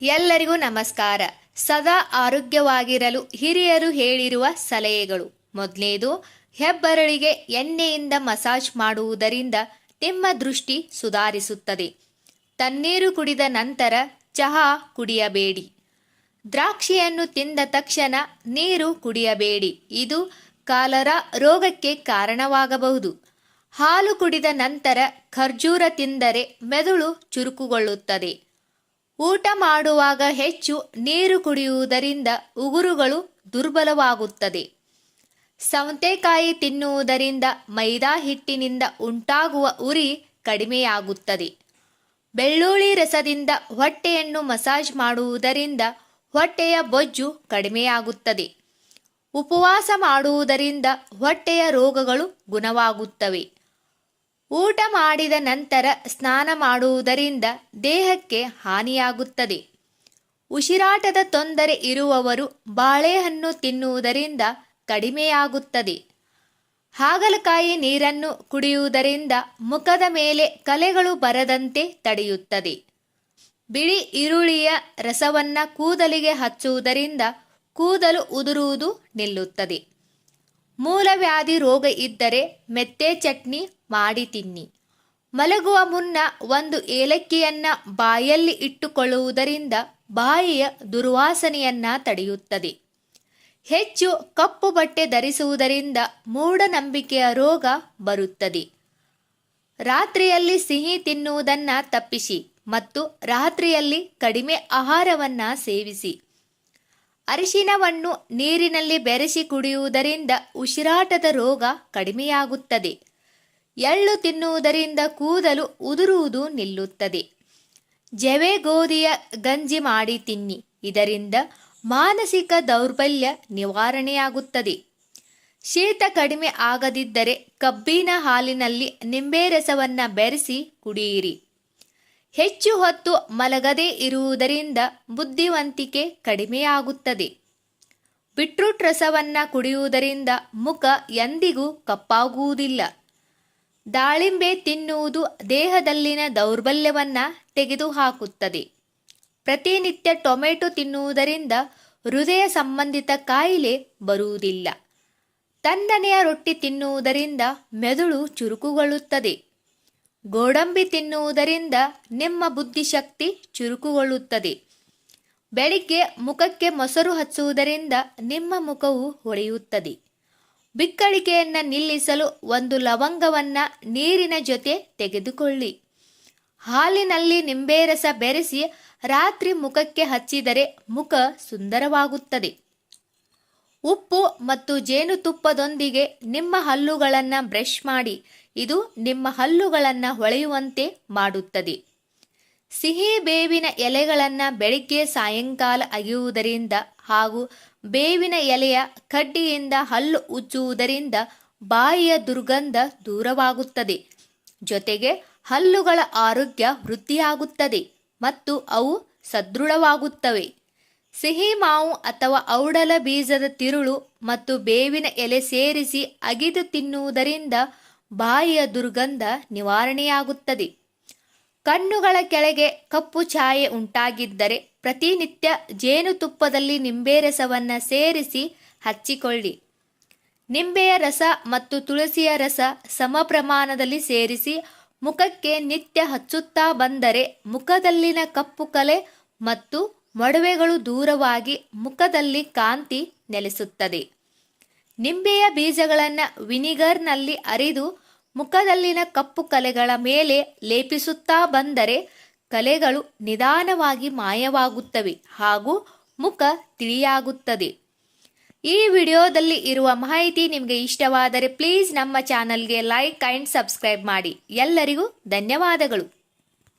ಎಲ್ಲರಿಗೂ ನಮಸ್ಕಾರ. ಸದಾ ಆರೋಗ್ಯವಾಗಿರಲು ಹಿರಿಯರು ಹೇಳಿರುವ ಸಲಹೆಗಳು. ಮೊದಲನೇದು, ಹೆಬ್ಬರಳಿಗೆ ಎಣ್ಣೆಯಿಂದ ಮಸಾಜ್ ಮಾಡುವುದರಿಂದ ನಿಮ್ಮ ದೃಷ್ಟಿ ಸುಧಾರಿಸುತ್ತದೆ. ತಣ್ಣೀರು ಕುಡಿದ ನಂತರ ಚಹಾ ಕುಡಿಯಬೇಡಿ. ದ್ರಾಕ್ಷಿಯನ್ನು ತಿಂದ ತಕ್ಷಣ ನೀರು ಕುಡಿಯಬೇಡಿ. ಇದು ಕಾಲರ ರೋಗಕ್ಕೆ ಕಾರಣವಾಗಬಹುದು. ಹಾಲು ಕುಡಿದ ನಂತರ ಖರ್ಜೂರ ತಿಂದರೆ ಮೆದುಳು ಚುರುಕುಗೊಳ್ಳುತ್ತದೆ. ಊಟ ಮಾಡುವಾಗ ಹೆಚ್ಚು ನೀರು ಕುಡಿಯುವುದರಿಂದ ಉಗುರುಗಳು ದುರ್ಬಲವಾಗುತ್ತದೆ. ಸೌತೆಕಾಯಿ ತಿನ್ನುವುದರಿಂದ ಮೈದಾ ಹಿಟ್ಟಿನಿಂದ ಉಂಟಾಗುವ ಉರಿ ಕಡಿಮೆಯಾಗುತ್ತದೆ. ಬೆಳ್ಳುಳ್ಳಿ ರಸದಿಂದ ಹೊಟ್ಟೆಯನ್ನು ಮಸಾಜ್ ಮಾಡುವುದರಿಂದ ಹೊಟ್ಟೆಯ ಬೊಜ್ಜು ಕಡಿಮೆಯಾಗುತ್ತದೆ. ಉಪವಾಸ ಮಾಡುವುದರಿಂದ ಹೊಟ್ಟೆಯ ರೋಗಗಳು ಗುಣವಾಗುತ್ತವೆ. ಊಟ ಮಾಡಿದ ನಂತರ ಸ್ನಾನ ಮಾಡುವುದರಿಂದ ದೇಹಕ್ಕೆ ಹಾನಿಯಾಗುತ್ತದೆ. ಉಸಿರಾಟದ ತೊಂದರೆ ಇರುವವರು ಬಾಳೆಹಣ್ಣು ತಿನ್ನುವುದರಿಂದ ಕಡಿಮೆಯಾಗುತ್ತದೆ. ಹಾಗಲಕಾಯಿ ನೀರನ್ನು ಕುಡಿಯುವುದರಿಂದ ಮುಖದ ಮೇಲೆ ಕಲೆಗಳು ಬರದಂತೆ ತಡೆಯುತ್ತದೆ. ಬಿಳಿ ಈರುಳ್ಳಿಯ ರಸವನ್ನ ಕೂದಲಿಗೆ ಹಚ್ಚುವುದರಿಂದ ಕೂದಲು ಉದುರುವುದು ನಿಲ್ಲುತ್ತದೆ. ಮೂಲವ್ಯಾಧಿ ರೋಗ ಇದ್ದರೆ ಮೆತ್ತೆ ಚಟ್ನಿ ಮಾಡಿ ತಿನ್ನಿ ಮಲಗುವ ಮುನ್ನ ಒಂದು ಏಲಕ್ಕಿಯನ್ನ ಬಾಯಲ್ಲಿ ಇಟ್ಟುಕೊಳ್ಳುವುದರಿಂದ ಬಾಯಿಯ ದುರ್ವಾಸನೆಯನ್ನ ತಡೆಯುತ್ತದೆ. ಹೆಚ್ಚು ಕಪ್ಪು ಬಟ್ಟೆ ಧರಿಸುವುದರಿಂದ ಮೂಢನಂಬಿಕೆಯ ರೋಗ ಬರುತ್ತದೆ. ರಾತ್ರಿಯಲ್ಲಿ ಸಿಹಿ ತಿನ್ನುವುದನ್ನ ತಪ್ಪಿಸಿ ಮತ್ತು ರಾತ್ರಿಯಲ್ಲಿ ಕಡಿಮೆ ಆಹಾರವನ್ನ ಸೇವಿಸಿ. ಅರಿಶಿನವನ್ನು ನೀರಿನಲ್ಲಿ ಬೆರೆಸಿ ಕುಡಿಯುವುದರಿಂದ ಉಸಿರಾಟದ ರೋಗ ಕಡಿಮೆಯಾಗುತ್ತದೆ. ಎಳ್ಳು ತಿನ್ನುವುದರಿಂದ ಕೂದಲು ಉದುರುವುದು ನಿಲ್ಲುತ್ತದೆ. ಜವೆ ಗೋಧಿಯ ಗಂಜಿ ಮಾಡಿ ತಿನ್ನಿ. ಇದರಿಂದ ಮಾನಸಿಕ ದೌರ್ಬಲ್ಯ ನಿವಾರಣೆಯಾಗುತ್ತದೆ. ಶೀತ ಕಡಿಮೆ ಆಗದಿದ್ದರೆ ಕಬ್ಬಿನ ಹಾಲಿನಲ್ಲಿ ನಿಂಬೆ ರಸವನ್ನ ಬೆರೆಸಿ ಕುಡಿಯಿರಿ. ಹೆಚ್ಚು ಹೊತ್ತು ಮಲಗದೇ ಇರುವುದರಿಂದ ಬುದ್ಧಿವಂತಿಕೆ ಕಡಿಮೆಯಾಗುತ್ತದೆ. ಬಿಟ್ರೂಟ್ ರಸವನ್ನು ಕುಡಿಯುವುದರಿಂದ ಮುಖ ಎಂದಿಗೂ ಕಪ್ಪಾಗುವುದಿಲ್ಲ. ದಾಳಿಂಬೆ ತಿನ್ನುವುದು ದೇಹದಲ್ಲಿನ ದೌರ್ಬಲ್ಯವನ್ನ ತೆಗೆದುಹಾಕುತ್ತದೆ. ಪ್ರತಿನಿತ್ಯ ಟೊಮೆಟೊ ತಿನ್ನುವುದರಿಂದ ಹೃದಯ ಸಂಬಂಧಿತ ಕಾಯಿಲೆ ಬರುವುದಿಲ್ಲ. ತಂದನೆಯ ರೊಟ್ಟಿ ತಿನ್ನುವುದರಿಂದ ಮೆದುಳು ಚುರುಕುಗೊಳ್ಳುತ್ತದೆ. ಗೋಡಂಬಿ ತಿನ್ನುವುದರಿಂದ ನಿಮ್ಮ ಬುದ್ಧಿಶಕ್ತಿ ಚುರುಕುಗೊಳ್ಳುತ್ತದೆ. ಬೆಳಿಗ್ಗೆ ಮುಖಕ್ಕೆ ಮೊಸರು ಹಚ್ಚುವುದರಿಂದ ನಿಮ್ಮ ಮುಖವು ಹೊಳೆಯುತ್ತದೆ. ಬಿಕ್ಕಳಿಕೆಯನ್ನು ನಿಲ್ಲಿಸಲು ಒಂದು ಲವಂಗವನ್ನ ನೀರಿನ ಜೊತೆ ತೆಗೆದುಕೊಳ್ಳಿ. ಹಾಲಿನಲ್ಲಿ ನಿಂಬೆ ರಸ ಬೆರೆಸಿ ರಾತ್ರಿ ಮುಖಕ್ಕೆ ಹಚ್ಚಿದರೆ ಮುಖ ಸುಂದರವಾಗುತ್ತದೆ. ಉಪ್ಪು ಮತ್ತು ಜೇನುತುಪ್ಪದೊಂದಿಗೆ ನಿಮ್ಮ ಹಲ್ಲುಗಳನ್ನು ಬ್ರಷ್ ಮಾಡಿ, ಇದು ನಿಮ್ಮ ಹಲ್ಲುಗಳನ್ನು ಹೊಳೆಯುವಂತೆ ಮಾಡುತ್ತದೆ. ಸಿಹಿ ಬೇವಿನ ಎಲೆಗಳನ್ನು ಬೆಳಿಗ್ಗೆ ಸಾಯಂಕಾಲ ಅಗೆಯುವುದರಿಂದ ಹಾಗೂ ಬೇವಿನ ಎಲೆಯ ಕಡ್ಡಿಯಿಂದ ಹಲ್ಲು ಉಜ್ಜುವುದರಿಂದ ಬಾಯಿಯ ದುರ್ಗಂಧ ದೂರವಾಗುತ್ತದೆ. ಜೊತೆಗೆ ಹಲ್ಲುಗಳ ಆರೋಗ್ಯ ವೃದ್ಧಿಯಾಗುತ್ತದೆ ಮತ್ತು ಅವು ಸದೃಢವಾಗುತ್ತವೆ. ಸಿಹಿ ಮಾವು ಅಥವಾ ಔಡಲ ಬೀಜದ ತಿರುಳು ಮತ್ತು ಬೇವಿನ ಎಲೆ ಸೇರಿಸಿ ಅಗಿದು ತಿನ್ನುವುದರಿಂದ ಬಾಯಿಯ ದುರ್ಗಂಧ ನಿವಾರಣೆಯಾಗುತ್ತದೆ. ಕಣ್ಣುಗಳ ಕೆಳಗೆ ಕಪ್ಪು ಛಾಯೆ ಉಂಟಾಗಿದ್ದರೆ ಪ್ರತಿನಿತ್ಯ ಜೇನುತುಪ್ಪದಲ್ಲಿ ನಿಂಬೆ ರಸವನ್ನ ಸೇರಿಸಿ ಹಚ್ಚಿಕೊಳ್ಳಿ. ನಿಂಬೆಯ ರಸ ಮತ್ತು ತುಳಸಿಯ ರಸ ಸಮ ಪ್ರಮಾಣದಲ್ಲಿ ಸೇರಿಸಿ ಮುಖಕ್ಕೆ ನಿತ್ಯ ಹಚ್ಚುತ್ತಾ ಬಂದರೆ ಮುಖದಲ್ಲಿನ ಕಪ್ಪು ಕಲೆ ಮತ್ತು ಮೊಡವೆಗಳು ದೂರವಾಗಿ ಮುಖದಲ್ಲಿ ಕಾಂತಿ ನೆಲೆಸುತ್ತದೆ. ನಿಂಬೆಯ ಬೀಜಗಳನ್ನು ವಿನಿಗರ್ನಲ್ಲಿ ಅರಿದು ಮುಖದಲ್ಲಿನ ಕಪ್ಪು ಕಲೆಗಳ ಮೇಲೆ ಲೇಪಿಸುತ್ತಾ ಬಂದರೆ ಕಲೆಗಳು ನಿಧಾನವಾಗಿ ಮಾಯವಾಗುತ್ತವೆ ಹಾಗೂ ಮುಖ ತಿಳಿಯಾಗುತ್ತದೆ. ಈ ವಿಡಿಯೋದಲ್ಲಿ ಇರುವ ಮಾಹಿತಿ ನಿಮಗೆ ಇಷ್ಟವಾದರೆ ಪ್ಲೀಸ್ ನಮ್ಮ ಚಾನಲ್ಗೆ ಲೈಕ್ ಆ್ಯಂಡ್ ಸಬ್ಸ್ಕ್ರೈಬ್ ಮಾಡಿ. ಎಲ್ಲರಿಗೂ ಧನ್ಯವಾದಗಳು.